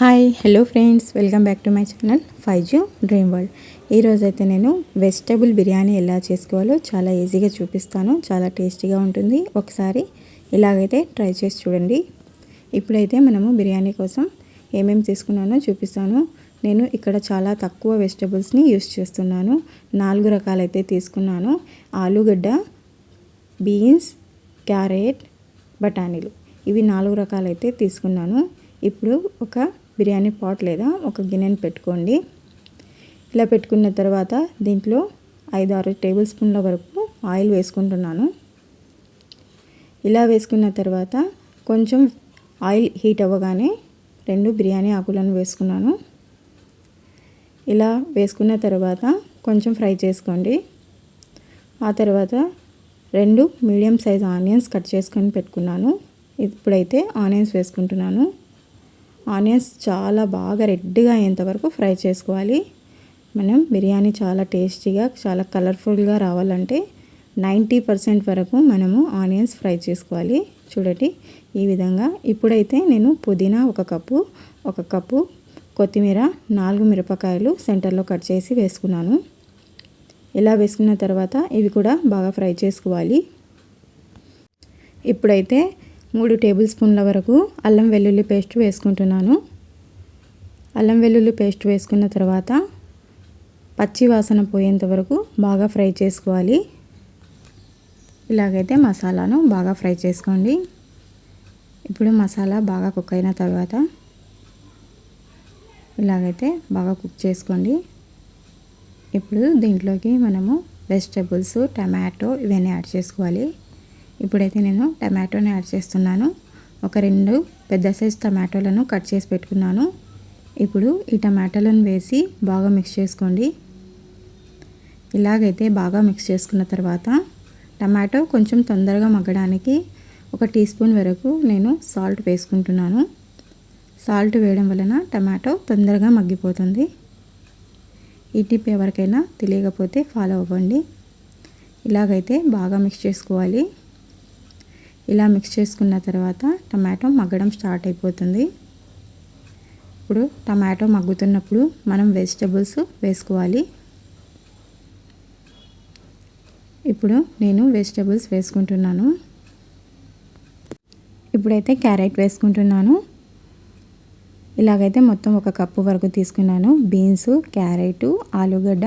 Hi hello friends welcome back to my channel five zoo dream world ఈరోజు అయితే నేను vegetable biryani ఎలా చేసుకోవాలో చాలా ఈజీగా చూపిస్తాను. చాలా టేస్టీగా ఉంటుంది. ఒకసారి ఇలాగైతే ట్రై చేసి చూడండి. ఇప్పుడైతే మనము బిర్యానీ కోసం ఏమేమి తీసుకున్నానో చూపిస్తాను. నేను ఇక్కడ చాలా తక్కువ వెజిటబుల్స్ని యూస్ చేస్తున్నాను. నాలుగు రకాలైతే తీసుకున్నాను. ఆలుగడ్డ బీన్స్ క్యారెట్ బఠానీలు. ఇవి నాలుగు రకాలైతే తీసుకున్నాను. ఇప్పుడు ఒక బిర్యానీ పాట్ లేదా ఒక గిన్నెని పెట్టుకోండి. ఇలా పెట్టుకున్న తర్వాత దీంట్లో ఐదు ఆరు టేబుల్ స్పూన్ల వరకు ఆయిల్ వేసుకుంటున్నాను. ఇలా వేసుకున్న తర్వాత కొంచెం ఆయిల్ హీట్ అవ్వగానే రెండు బిర్యానీ ఆకులను వేసుకున్నాను. ఇలా వేసుకున్న తర్వాత కొంచెం ఫ్రై చేసుకోండి. ఆ తర్వాత రెండు మీడియం సైజ్ ఆనియన్స్ కట్ చేసుకొని పెట్టుకున్నాను. ఇప్పుడైతే ఆనియన్స్ వేసుకుంటున్నాను. ఆనియన్స్ చాలా బాగా రెడ్గా అయ్యేంత వరకు ఫ్రై చేసుకోవాలి. మనం బిర్యానీ చాలా టేస్టీగా చాలా కలర్ఫుల్గా రావాలంటే నైంటీ పర్సెంట్ వరకు మనము ఆనియన్స్ ఫ్రై చేసుకోవాలి. చూడండి ఈ విధంగా. ఇప్పుడైతే నేను పుదీనా ఒక కప్పు ఒక కప్పు కొత్తిమీర నాలుగు మిరపకాయలు సెంటర్లో కట్ చేసి వేసుకున్నాను. ఇలా వేసుకున్న తర్వాత ఇవి కూడా బాగా ఫ్రై చేసుకోవాలి. ఇప్పుడైతే మూడు టేబుల్ స్పూన్ల వరకు అల్లం వెల్లుల్లి పేస్ట్ వేసుకుంటున్నాను. అల్లం వెల్లుల్లి పేస్ట్ వేసుకున్న తర్వాత పచ్చి వాసన పోయేంత వరకు బాగా ఫ్రై చేసుకోవాలి. ఇలాగైతే మసాలాను బాగా ఫ్రై చేసుకోండి. ఇప్పుడు మసాలా బాగా కుక్ అయిన తర్వాత ఇలాగైతే బాగా కుక్ చేసుకోండి. ఇప్పుడు దీంట్లోకి మనము వెజిటబుల్స్ టమాటో ఇవన్నీ యాడ్ చేసుకోవాలి. ఇప్పుడైతే నేను టమాటోని యాడ్ చేస్తున్నాను. ఒక రెండు పెద్ద సైజ్ టమాటోలను కట్ చేసి పెట్టుకున్నాను. ఇప్పుడు ఈ టమాటోలను వేసి బాగా మిక్స్ చేసుకోండి. ఇలాగైతే బాగా మిక్స్ చేసుకున్న తర్వాత టమాటో కొంచెం తొందరగా మగ్గడానికి ఒక టీ స్పూన్ వరకు నేను సాల్ట్ వేసుకుంటున్నాను. సాల్ట్ వేయడం వలన టమాటో తొందరగా మగ్గిపోతుంది. ఈ టిప్ ఎవరికైనా తెలియకపోతే ఫాలో అవ్వండి. ఇలాగైతే బాగా మిక్స్ చేసుకోవాలి. ఇలా మిక్స్ చేసుకున్న తర్వాత టమాటో మగ్గడం స్టార్ట్ అయిపోతుంది. ఇప్పుడు టమాటో మగ్గుతున్నప్పుడు మనం వెజిటబుల్స్ వేసుకోవాలి. ఇప్పుడు నేను వెజిటబుల్స్ వేసుకుంటున్నాను. ఇప్పుడైతే క్యారెట్ వేసుకుంటున్నాను. ఇలాగైతే మొత్తం ఒక కప్పు వరకు తీసుకున్నాను. బీన్స్ క్యారెట్ ఆలుగడ్డ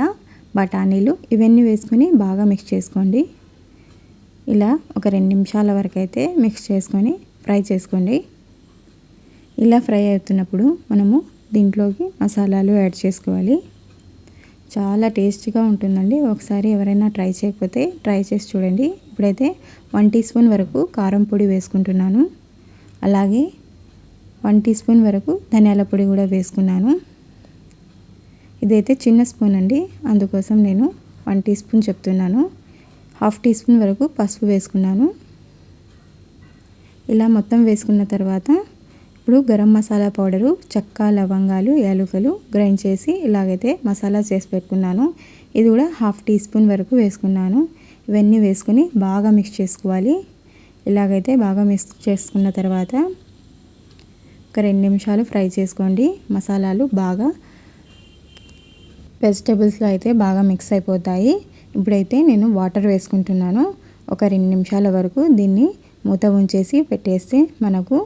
బఠానీలు ఇవన్నీ వేసుకొని బాగా మిక్స్ చేసుకోండి. ఇలా ఒక రెండు నిమిషాల వరకు అయితే మిక్స్ చేసుకొని ఫ్రై చేసుకోండి. ఇలా ఫ్రై అవుతున్నప్పుడు మనము దీంట్లోకి మసాలాలు యాడ్ చేసుకోవాలి. చాలా టేస్టీగా ఉంటుందండి. ఒకసారి ఎవరైనా ట్రై చేయకపోతే ట్రై చేసి చూడండి. ఇప్పుడైతే వన్ టీ స్పూన్ వరకు కారం పొడి వేసుకుంటున్నాను. అలాగే వన్ టీ స్పూన్ వరకు ధనియాల పొడి కూడా వేసుకున్నాను. ఇదైతే చిన్న స్పూన్ అండి. అందుకోసం నేను వన్ టీ స్పూన్ చెప్తున్నాను. హాఫ్ టీ స్పూన్ వరకు పసుపు వేసుకున్నాను. ఇలా మొత్తం వేసుకున్న తర్వాత ఇప్పుడు గరం మసాలా పౌడరు చెక్క లవంగాలు యాలుకలు గ్రైండ్ చేసి ఇలాగైతే మసాలా చేసి పెట్టుకున్నాను. ఇది కూడా హాఫ్ టీ స్పూన్ వరకు వేసుకున్నాను. ఇవన్నీ వేసుకొని బాగా మిక్స్ చేసుకోవాలి. ఇలాగైతే బాగా మిక్స్ చేసుకున్న తర్వాత ఒక రెండు నిమిషాలు ఫ్రై చేసుకోండి. మసాలాలు బాగా వెజిటేబుల్స్లో అయితే బాగా మిక్స్ అయిపోతాయి. ఇప్పుడైతే నేను వాటర్ వేసుకుంటున్నాను. ఒక రెండు నిమిషాల వరకు దీన్ని మూత ఉంచేసి పెట్టేస్తే మనకు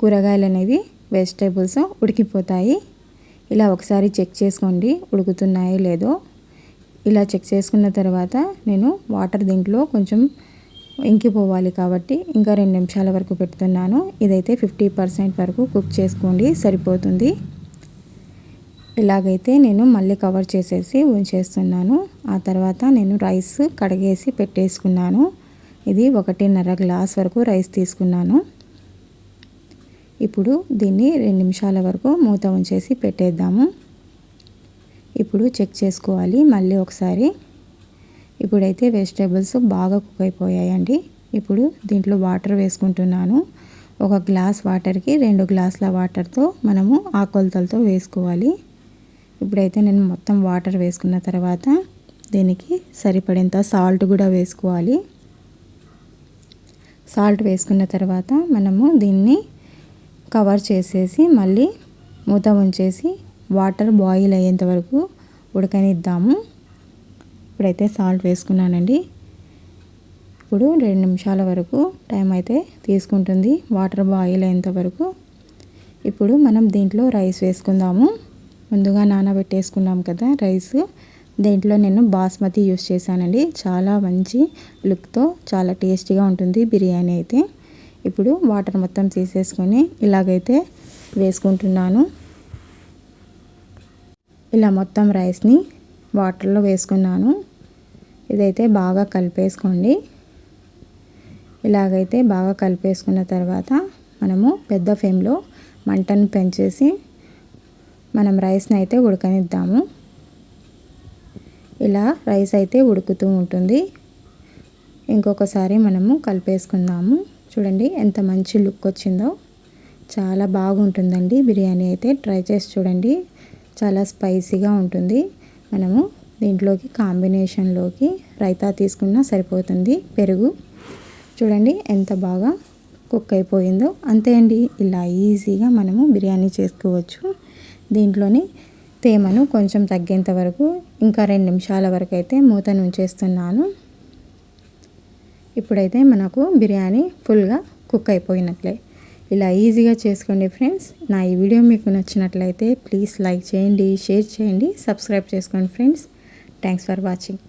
కూరగాయలు అనేవి వెజిటేబుల్స్ ఉడికిపోతాయి. ఇలా ఒకసారి చెక్ చేసుకోండి ఉడుకుతున్నాయో లేదో. ఇలా చెక్ చేసుకున్న తర్వాత నేను వాటర్ దీంట్లో కొంచెం ఇంకిపోవాలి కాబట్టి ఇంకా రెండు నిమిషాల వరకు పెడుతున్నాను. ఇదైతే ఫిఫ్టీ పర్సెంట్ వరకు కుక్ చేసుకోండి సరిపోతుంది. ఇలాగైతే నేను మళ్ళీ కవర్ చేసేసి ఉంచేస్తున్నాను. ఆ తర్వాత నేను రైస్ కడిగేసి పెట్టేసుకున్నాను. ఇది ఒకటిన్నర గ్లాస్ వరకు రైస్ తీసుకున్నాను. ఇప్పుడు దీన్ని రెండు నిమిషాల వరకు మూత ఉంచేసి పెట్టేద్దాము. ఇప్పుడు చెక్ చేసుకోవాలి. మళ్ళీ ఒకసారి. ఇప్పుడైతే వెజిటేబుల్స్ బాగా కుక్ అయిపోయాయండి. ఇప్పుడు దీంట్లో వాటర్ వేసుకుంటున్నాను. ఒక గ్లాస్ వాటర్కి రెండు గ్లాసుల వాటర్తో మనము ఆ కొలతలతో వేసుకోవాలి. ఇప్పుడైతే నేను మొత్తం వాటర్ వేసుకున్న తర్వాత దీనికి సరిపడేంత సాల్ట్ కూడా వేసుకోవాలి. సాల్ట్ వేసుకున్న తర్వాత మనము దీన్ని కవర్ చేసేసి మళ్ళీ మూత ఉంచేసి వాటర్ బాయిల్ అయ్యేంత వరకు ఉడకనిద్దాము. ఇప్పుడైతే సాల్ట్ వేసుకున్నానండి. ఇప్పుడు రెండు నిమిషాల వరకు టైం అయితే తీసుకుంటుంది. వాటర్ బాయిల్ అయ్యేంత వరకు. ఇప్పుడు మనం దీంట్లో రైస్ వేసుకుందాము. ముందుగా నానబెట్టేసుకున్నాం కదా రైస్. దీంట్లో నేను బాస్మతి యూస్ చేశానండి. చాలా మంచి లుక్తో చాలా టేస్టీగా ఉంటుంది బిర్యానీ అయితే. ఇప్పుడు వాటర్ మొత్తం తీసేసుకొని ఇలాగైతే వేసుకుంటున్నాను. ఇలా మొత్తం రైస్ని వాటర్లో వేసుకున్నాను. ఇదైతే బాగా కలిపేసుకోండి. ఇలాగైతే బాగా కలిపేసుకున్న తర్వాత మనము పెద్ద ఫ్లేమ్లో మంటను పెంచేసి మనం రైస్ని అయితే ఉడకనిద్దాము. ఇలా రైస్ అయితే ఉడుకుతూ ఉంటుంది. ఇంకొకసారి మనము కలిపేసుకుందాము. చూడండి ఎంత మంచి లుక్ వచ్చిందో. చాలా బాగుంటుందండి బిర్యానీ అయితే. ట్రై చేసి చూడండి. చాలా స్పైసీగా ఉంటుంది. మనము దీంట్లోకి కాంబినేషన్లోకి రైతా తీసుకున్నా సరిపోతుంది పెరుగు. చూడండి ఎంత బాగా కుక్ అయిపోయిందో. అంతే అండి. ఇలా ఈజీగా మనము బిర్యానీ చేసుకోవచ్చు. దీంట్లోని తేమను కొంచెం తగ్గేంత వరకు ఇంకా రెండు నిమిషాల వరకు అయితే మూతను ఉంచేస్తున్నాను ఇప్పుడైతే మనకు బిర్యానీ ఫుల్గా కుక్ అయిపోయినట్లే. ఇలా ఈజీగా చేసుకోండి ఫ్రెండ్స్. నా ఈ వీడియో మీకు నచ్చినట్లయితే ప్లీజ్ లైక్ చేయండి షేర్ చేయండి సబ్స్క్రైబ్ చేసుకోండి ఫ్రెండ్స్. Thanks for watching.